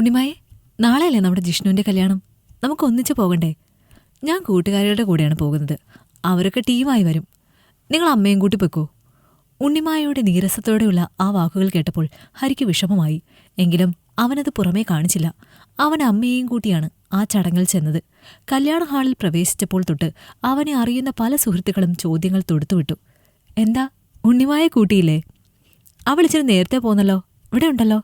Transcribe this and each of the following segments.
ഉണ്ണിമായെ നാളെയല്ലേ നമ്മുടെ ജിഷ്ണുവിന്റെ കല്യാണം? നമുക്ക് ഒന്നിച്ച് പോകണ്ടേ? ഞാൻ കൂട്ടുകാരികളുടെ കൂടെയാണ് പോകുന്നത്. അവരൊക്കെ ടീമായി വരും. നിങ്ങൾ അമ്മയും കൂട്ടി പൊയ്ക്കോ. ഉണ്ണിമായയുടെ നീരസത്തോടെയുള്ള ആ വാക്കുകൾ കേട്ടപ്പോൾ ഹരിക്ക് വിഷമമായി. എങ്കിലും അവനത് പുറമേ കാണിച്ചില്ല. അവൻ അമ്മയെയും കൂട്ടിയാണ് ആ ചടങ്ങിൽ ചെന്നത്. കല്യാണ ഹാളിൽ പ്രവേശിച്ചപ്പോൾ തൊട്ട് അവനെ അറിയുന്ന പല സുഹൃത്തുക്കളും ചോദ്യങ്ങൾ തൊടുത്തുവിട്ടു. എന്താ? ഉണ്ണിമായ കൂട്ടിയില്ലേ? അവൾ ഇച്ചിരി നേരത്തെ പോന്നല്ലോ. ഇവിടെ ഉണ്ടല്ലോ.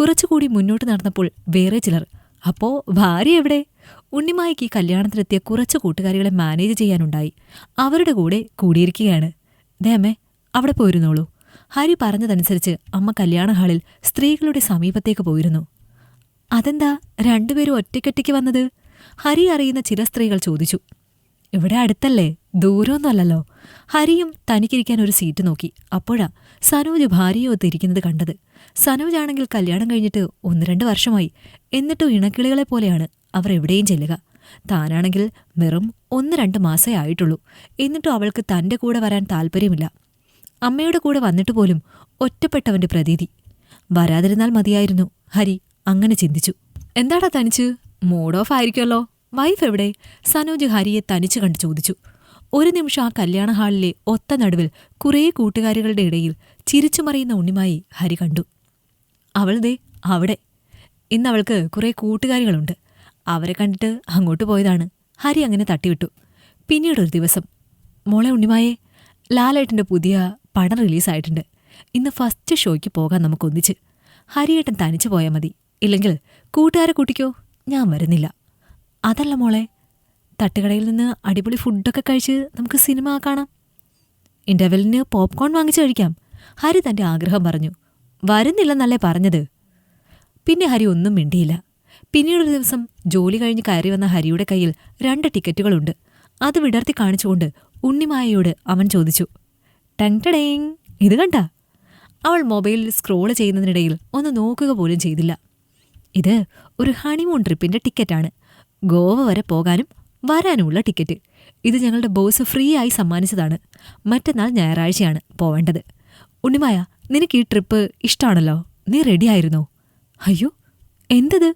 കുറച്ചുകൂടി മുന്നോട്ട് നടന്നപ്പോൾ വേറെ ചിലർ അപ്പോ ഭാര്യ എവിടെ? ഉണ്ണിമായ്ക്ക് ഈ കല്യാണത്തിനെത്തിയ കുറച്ച് കൂട്ടുകാരികളെ മാനേജ് ചെയ്യാനുണ്ടായി. അവരുടെ കൂടെ കൂടിയിരിക്കുകയാണ്. ദേ അവിടെ പോയിരുന്നോളൂ. ഹരി പറഞ്ഞതനുസരിച്ച് അമ്മ കല്യാണ ഹാളിൽ സ്ത്രീകളുടെ സമീപത്തേക്ക് പോയിരുന്നു. അതെന്താ രണ്ടുപേരും ഒറ്റയ്ക്കൊറ്റയ്ക്ക് വന്നത്? ഹരി അറിയുന്ന ചില സ്ത്രീകൾ ചോദിച്ചു. ഇവിടെ അടുത്തല്ലേ? ദൂരമൊന്നുമല്ലല്ലോ. ഹരിയും തനിക്കിരിക്കാൻ ഒരു സീറ്റ് നോക്കി. അപ്പോഴാ സനോജ് ഭാര്യയെ ഒത്തിരിക്കുന്നത് കണ്ടത്. സനോജ് ആണെങ്കിൽ കല്യാണം കഴിഞ്ഞിട്ട് ഒന്ന് രണ്ട് വർഷമായി. എന്നിട്ടും ഇണക്കിളികളെ പോലെയാണ്. അവർ എവിടെയും ചെല്ലുക. താനാണെങ്കിൽ വെറും ഒന്ന് രണ്ട് മാസേ ആയിട്ടുള്ളൂ. എന്നിട്ടും അവൾക്ക് തന്റെ കൂടെ വരാൻ താല്പര്യമില്ല. അമ്മയുടെ കൂടെ വന്നിട്ട് പോലും ഒറ്റപ്പെട്ടവന്റെ പ്രതീതി. വരാതിരുന്നാൽ മതിയായിരുന്നു. ഹരി അങ്ങനെ ചിന്തിച്ചു. എന്താടാ തനിച്ച്? മൂഡ് ഓഫ് ആയിരിക്കുമല്ലോ. വൈഫ് എവിടെ? സനോജ് ഹരിയെ തനിച്ചു കണ്ട് ചോദിച്ചു. ഒരു നിമിഷം ആ കല്യാണ ഹാളിലെ ഒത്ത നടുവിൽ കുറേ കൂട്ടുകാരികളുടെ ഇടയിൽ ചിരിച്ചു ചിരിച്ചുമറിയുന്ന ഉണ്ണിമായി ഹരി കണ്ടു. അവൾ ദേ അവിടെ. ഇന്ന് അവൾക്ക് കുറേ കൂട്ടുകാരികളുണ്ട്. അവരെ കണ്ടിട്ട് അങ്ങോട്ട് പോയതാണ്. ഹരി അങ്ങനെ തട്ടിവിട്ടു. പിന്നീടൊരു ദിവസം മോളെ ഉണ്ണിമായെ ലാലേട്ടന്റെ പുതിയ പടം റിലീസായിട്ടുണ്ട്. ഇന്ന് ഫസ്റ്റ് ഷോയ്ക്ക് പോകാൻ നമുക്കൊന്നിച്ച് ഹരിയേട്ടൻ തനിച്ചു പോയാൽ മതി. ഇല്ലെങ്കിൽ കൂട്ടുകാരെ കൂട്ടിക്കോ? ഞാൻ വരുന്നില്ല. അതല്ല മോളെ. തട്ടുകടയിൽ നിന്ന് അടിപൊളി ഫുഡൊക്കെ കഴിച്ച് നമുക്ക് സിനിമ കാണാം. ഇന്റർവെല്ലിന് പോപ്കോൺ വാങ്ങിച്ചു കഴിക്കാം. ഹരി തന്റെ ആഗ്രഹം പറഞ്ഞു. വരുന്നില്ലെന്നല്ലേ പറഞ്ഞത്. പിന്നെ ഹരി ഒന്നും മിണ്ടിയില്ല. പിന്നീടൊരു ദിവസം ജോലി കഴിഞ്ഞ് കയറി വന്ന ഹരിയുടെ കയ്യിൽ രണ്ട് ടിക്കറ്റുകളുണ്ട്. അത് വിടർത്തി കാണിച്ചുകൊണ്ട് ഉണ്ണിമായയോട് അവൻ ചോദിച്ചു ടങ് ഇത് കണ്ട? അവൾ മൊബൈലിൽ സ്ക്രോൾ ചെയ്യുന്നതിനിടയിൽ ഒന്ന് നോക്കുക പോലും ചെയ്തില്ല. ഇത് ഒരു ഹണിമൂൺ ട്രിപ്പിന്റെ ടിക്കറ്റാണ്. ഗോവ വരെ പോകാനും വരാനുമുള്ള ടിക്കറ്റ്. ഇത് ഞങ്ങളുടെ ബോസ് ഫ്രീ ആയി സമ്മാനിച്ചതാണ്. മറ്റന്നാൾ ഞായറാഴ്ചയാണ് പോവേണ്ടത്. ഉണ്ണിമായ നിനക്ക് ഈ ട്രിപ്പ് ഇഷ്ടമാണല്ലോ നീ റെഡിയായിരുന്നോ അയ്യോ എന്തത്?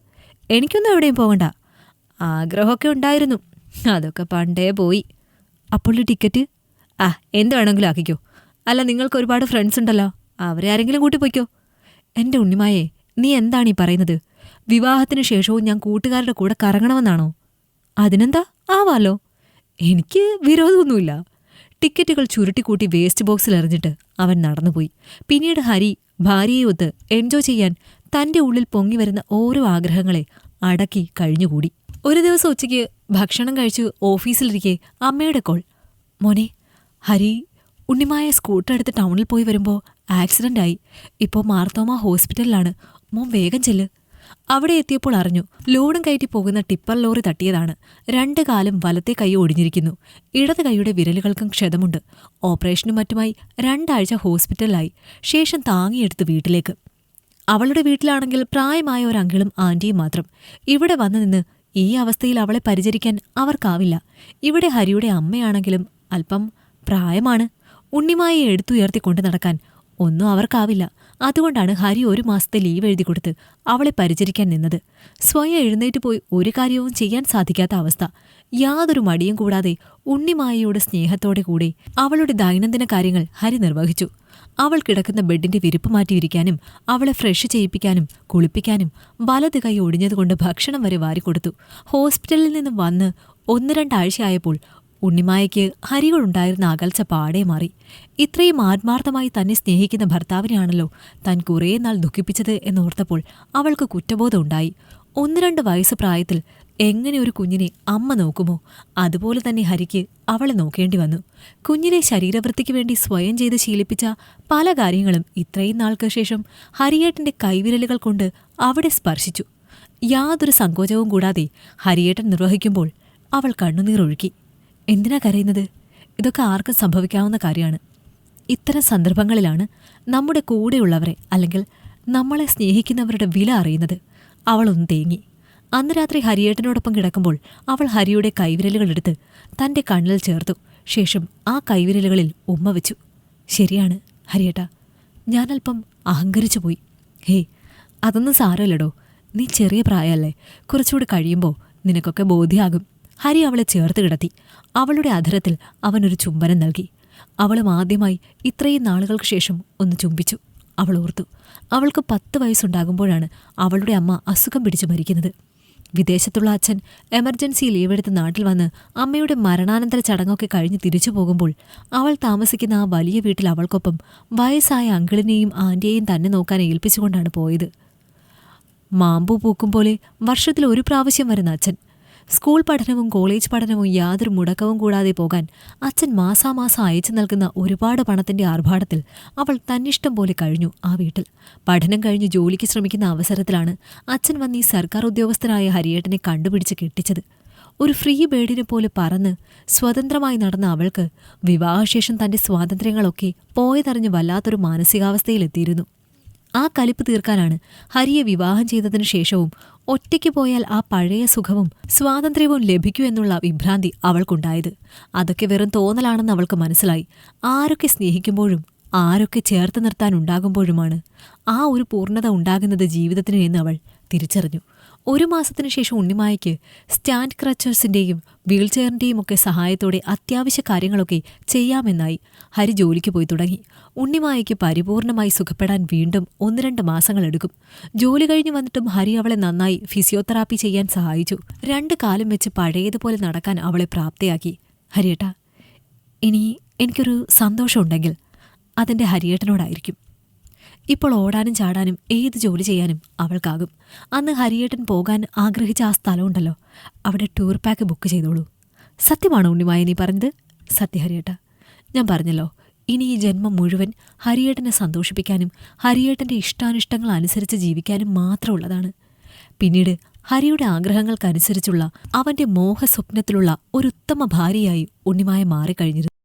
എനിക്കൊന്നും എവിടെയും പോകണ്ട. ആഗ്രഹമൊക്കെ ഉണ്ടായിരുന്നു. അതൊക്കെ പണ്ടേ പോയി. അപ്പോൾ ടിക്കറ്റ്? ആ എന്ത് വേണമെങ്കിലും ആക്കിക്കോ. അല്ല നിങ്ങൾക്ക് ഒരുപാട് ഫ്രണ്ട്സ് ഉണ്ടല്ലോ. അവരെ ആരെങ്കിലും കൂട്ടി പോയിക്കോ. എന്റെ ഉണ്ണിമായേ നീ എന്താണ് ഈ പറയുന്നത്? വിവാഹത്തിന് ശേഷവും ഞാൻ കൂട്ടുകാരുടെ കൂടെ കറങ്ങണമെന്നാണോ? അതിനെന്താ? ആവാലോ. എനിക്ക് വിരോധമൊന്നുമില്ല. ടിക്കറ്റുകൾ ചുരുട്ടിക്കൂട്ടി വേസ്റ്റ് ബോക്സിൽ എറിഞ്ഞിട്ട് അവൻ നടന്നുപോയി. പിന്നീട് ഹരി ഭാര്യയെ ഒത്ത് എൻജോയ് ചെയ്യാൻ തന്റെ ഉള്ളിൽ പൊങ്ങി വരുന്ന ഓരോ ആഗ്രഹങ്ങളെ അടക്കി കഴിഞ്ഞുകൂടി. ഒരു ദിവസം ഉച്ചയ്ക്ക് ഭക്ഷണം കഴിച്ച് ഓഫീസിലിരിക്കെ അമ്മയുടെ കോൾ. മോനെ ഹരി ഉണ്ണിമായ സ്കൂട്ടർ എടുത്ത് ടൗണിൽ പോയി വരുമ്പോൾ ആക്സിഡന്റ് ആയി ഇപ്പോൾ മാർത്തോമ ഹോസ്പിറ്റലിലാണ്. മോൻ വേഗം ചെല്ല്. അവിടെ എത്തിയപ്പോൾ അറിഞ്ഞു ലോഡും കയറ്റി പോകുന്ന ടിപ്പർ ലോറി തട്ടിയതാണ്. രണ്ട് കാലും വലത്തെ കൈ ഒടിഞ്ഞിരിക്കുന്നു. ഇടത് കൈയുടെ വിരലുകൾക്കും ക്ഷതമുണ്ട്. ഓപ്പറേഷനും മറ്റുമായി രണ്ടാഴ്ച ഹോസ്പിറ്റലിലായി. ശേഷം താങ്ങിയെടുത്ത് വീട്ടിലേക്ക്. അവളുടെ വീട്ടിലാണെങ്കിൽ പ്രായമായ ഒരു അങ്കിളും ആന്റിയും മാത്രം. ഇവിടെ വന്നു നിന്ന് ഈ അവസ്ഥയിൽ അവളെ പരിചരിക്കാൻ അവർക്കാവില്ല. ഇവിടെ ഹരിയുടെ അമ്മയാണെങ്കിലും അല്പം പ്രായമാണ്. ഉണ്ണിമായെ എടുത്തുയർത്തിക്കൊണ്ട് നടക്കാൻ ഒന്നും അവർക്കാവില്ല. അതുകൊണ്ടാണ് ഹരി ഒരു മാസത്തെ ലീവ് എഴുതി കൊടുത്ത് അവളെ പരിചരിക്കാൻ നിന്നത്. സ്വയം എഴുന്നേറ്റ് പോയി ഒരു കാര്യവും ചെയ്യാൻ സാധിക്കാത്ത അവസ്ഥ. യാതൊരു മടിയും കൂടാതെ ഉണ്ണിമായയുടെ സ്നേഹത്തോടെ കൂടെ അവളുടെ ദൈനംദിന കാര്യങ്ങൾ ഹരി നിർവഹിച്ചു. അവൾ കിടക്കുന്ന ബെഡിന്റെ വിരിപ്പ് മാറ്റിയിരിക്കാനും അവളെ ഫ്രഷ് ചെയ്യിപ്പിക്കാനും കുളിപ്പിക്കാനും വലത് കൈ ഒടിഞ്ഞതുകൊണ്ട് ഭക്ഷണം വരെ വാരിക്കൊടുത്തു. ഹോസ്പിറ്റലിൽ നിന്ന് വന്ന് ഒന്ന് രണ്ടാഴ്ചയായപ്പോൾ ഉണ്ണിമായയ്ക്ക് ഹരികളുണ്ടായിരുന്ന അകൽച്ച പാടെ മാറി. ഇത്രയും ആത്മാർത്ഥമായി തന്നെ സ്നേഹിക്കുന്ന ഭർത്താവിനെയാണല്ലോ താൻ കുറേ നാൾ ദുഃഖിപ്പിച്ചത് എന്നോർത്തപ്പോൾ അവൾക്ക് കുറ്റബോധം ഉണ്ടായി ഒന്ന് രണ്ട് വയസ്സ് പ്രായത്തിൽ എങ്ങനെ ഒരു കുഞ്ഞിനെ അമ്മ നോക്കുമോ? അതുപോലെ തന്നെ ഹരിക്ക് അവളെ നോക്കേണ്ടി വന്നു. കുഞ്ഞിനെ ശരീരവൃത്തിക്ക് വേണ്ടി സ്വയം ചെയ്ത് ശീലിപ്പിച്ച പല കാര്യങ്ങളും ഇത്രയും നാൾക്ക് ശേഷം ഹരിയേട്ടന്റെ കൈവിരലുകൾ കൊണ്ട് അവിടെ സ്പർശിച്ചു. യാതൊരു സങ്കോചവും കൂടാതെ ഹരിയേട്ടൻ നിർവഹിക്കുമ്പോൾ അവൾ കണ്ണുനീറൊഴുക്കി എന്തിനാ കരയുന്നത്? ഇതൊക്കെ ആർക്കും സംഭവിക്കാവുന്ന കാര്യമാണ്. ഇത്തരം സന്ദർഭങ്ങളിലാണ് നമ്മുടെ കൂടെയുള്ളവരെ അല്ലെങ്കിൽ നമ്മളെ സ്നേഹിക്കുന്നവരുടെ വില അറിയുന്നത്. അവളൊന്ന് തേങ്ങി. അന്ന് രാത്രി ഹരിയേട്ടനോടൊപ്പം കിടക്കുമ്പോൾ അവൾ ഹരിയുടെ കൈവിരലുകളെടുത്ത് തന്റെ കണ്ണിൽ ചേർത്തു. ശേഷം ആ കൈവിരലുകളിൽ ഉമ്മ വെച്ചു. ശരിയാണ് ഹരിയേട്ട. ഞാനല്പം അഹങ്കരിച്ചു പോയി. ഹേ അതൊന്നും സാരമില്ലടോ. നീ ചെറിയ പ്രായമല്ലേ കുറച്ചുകൂടി കഴിയുമ്പോൾ നിനക്കൊക്കെ ബോധ്യമാകും ഹരി അവളെ ചേർത്ത് കിടത്തി. അവളുടെ അധരത്തിൽ അവനൊരു ചുംബനം നൽകി. അവളും ആദ്യമായി ഇത്രയും നാളുകൾക്ക് ശേഷം ഒന്ന് ചുംബിച്ചു. അവൾ ഓർത്തു അവൾക്ക് പത്ത് വയസ്സുണ്ടാകുമ്പോഴാണ് അവളുടെ അമ്മ അസുഖം പിടിച്ചു മരിക്കുന്നത്. വിദേശത്തുള്ള അച്ഛൻ എമർജൻസി ലീവെടുത്ത് നാട്ടിൽ വന്ന് അമ്മയുടെ മരണാനന്തര ചടങ്ങൊക്കെ കഴിഞ്ഞ് തിരിച്ചു പോകുമ്പോൾ അവൾ താമസിക്കുന്ന ആ വലിയ വീട്ടിൽ അവൾക്കൊപ്പം വയസ്സായ അങ്കിളിനെയും ആന്റിയെയും തന്നെ നോക്കാൻ ഏൽപ്പിച്ചുകൊണ്ടാണ് പോയത്. മാമ്പൂ പൂക്കും പോലെ വർഷത്തിൽ ഒരു പ്രാവശ്യം വരുന്ന അച്ഛൻ. സ്കൂൾ പഠനവും കോളേജ് പഠനവും യാതൊരു മുടക്കവും കൂടാതെ പോകാൻ അച്ഛൻ മാസാമാസം അയച്ചു നൽകുന്ന ഒരുപാട് പണത്തിന്റെ ആർഭാടത്തിൽ അവൾ തന്നിഷ്ടം പോലെ കഴിഞ്ഞു ആ വീട്ടിൽ. പഠനം കഴിഞ്ഞ് ജോലിക്ക് ശ്രമിക്കുന്ന അവസരത്തിലാണ് അച്ഛൻ വന്ന് ഈ സർക്കാർ ഉദ്യോഗസ്ഥനായ ഹരിയേട്ടനെ കണ്ടുപിടിച്ച് കെട്ടിച്ചത്. ഒരു ഫ്രീ ബേഡിനെ പോലെ പറന്ന് സ്വതന്ത്രമായി നടന്ന അവൾക്ക് വിവാഹശേഷം തന്റെ സ്വാതന്ത്ര്യങ്ങളൊക്കെ പോയതറിഞ്ഞ് വല്ലാത്തൊരു മാനസികാവസ്ഥയിലെത്തിയിരുന്നു. ആ കലിപ്പ് തീർക്കാനാണ് ഹരിയെ വിവാഹം ചെയ്തതിനു ശേഷവും ഒറ്റയ്ക്ക് പോയാൽ ആ പഴയ സുഖവും സ്വാതന്ത്ര്യവും ലഭിക്കൂ എന്നുള്ള വിഭ്രാന്തി അവൾക്കുണ്ടായത്. അതൊക്കെ വെറും തോന്നലാണെന്ന് അവൾക്ക് മനസ്സിലായി. ആരൊക്കെ സ്നേഹിക്കുമ്പോഴും ആരൊക്കെ ചേർത്ത് നിർത്താൻ ഉണ്ടാകുമ്പോഴുമാണ് ആ ഒരു പൂർണത ഉണ്ടാകുന്നത് ജീവിതത്തിന് എന്ന് അവൾ തിരിച്ചറിഞ്ഞു. ഒരു മാസത്തിനു ശേഷം ഉണ്ണിമായയ്ക്ക് സ്റ്റാൻഡ് ക്രച്ചേഴ്സിന്റെയും വീൽചെയറിന്റെയും ഒക്കെ സഹായത്തോടെ അത്യാവശ്യ കാര്യങ്ങളൊക്കെ ചെയ്യാമെന്നായി ഹരി ജോലിക്ക് പോയി തുടങ്ങി. ഉണ്ണിമായയ്ക്ക് പരിപൂർണമായി സുഖപ്പെടാൻ വീണ്ടും ഒന്ന് രണ്ട് മാസങ്ങളെടുക്കും. ജോലി കഴിഞ്ഞു വന്നിട്ടും ഹരി അവളെ നന്നായി ഫിസിയോതെറാപ്പി ചെയ്യാൻ സഹായിച്ചു. രണ്ട് കാലം വെച്ച് പഴയതുപോലെ നടക്കാൻ അവളെ പ്രാപ്തിയാക്കി. ഹരിയേട്ട ഇനി എനിക്കൊരു സന്തോഷമുണ്ടെങ്കിൽ അതെന്റെ ഹരിയേട്ടനോടായിരിക്കും. ഇപ്പോൾ ഓടാനും ചാടാനും ഏത് ജോലി ചെയ്യാനും അവൾക്കാകും. അന്ന് ഹരിയേട്ടൻ പോകാൻ ആഗ്രഹിച്ച ആ സ്ഥലമുണ്ടല്ലോ അവിടെ ടൂർ പാക്ക് ബുക്ക് ചെയ്തോളൂ. സത്യമാണോ ഉണ്ണിമായ നീ പറഞ്ഞത്? സത്യ ഹരിയേട്ട. ഞാൻ പറഞ്ഞല്ലോ ഇനി ഈ ജന്മം മുഴുവൻ ഹരിയേട്ടനെ സന്തോഷിപ്പിക്കാനും ഹരിയേട്ടന്റെ ഇഷ്ടാനിഷ്ടങ്ങൾ അനുസരിച്ച് ജീവിക്കാനും മാത്രമുള്ളതാണ് പിന്നീട് ഹരിയുടെ ആഗ്രഹങ്ങൾക്കനുസരിച്ചുള്ള അവന്റെ മോഹസ്വപ്നത്തിലുള്ള ഒരു ഉത്തമ ഭാര്യയായി ഉണ്ണിമായ മാറിക്കഴിഞ്ഞിരുന്നു.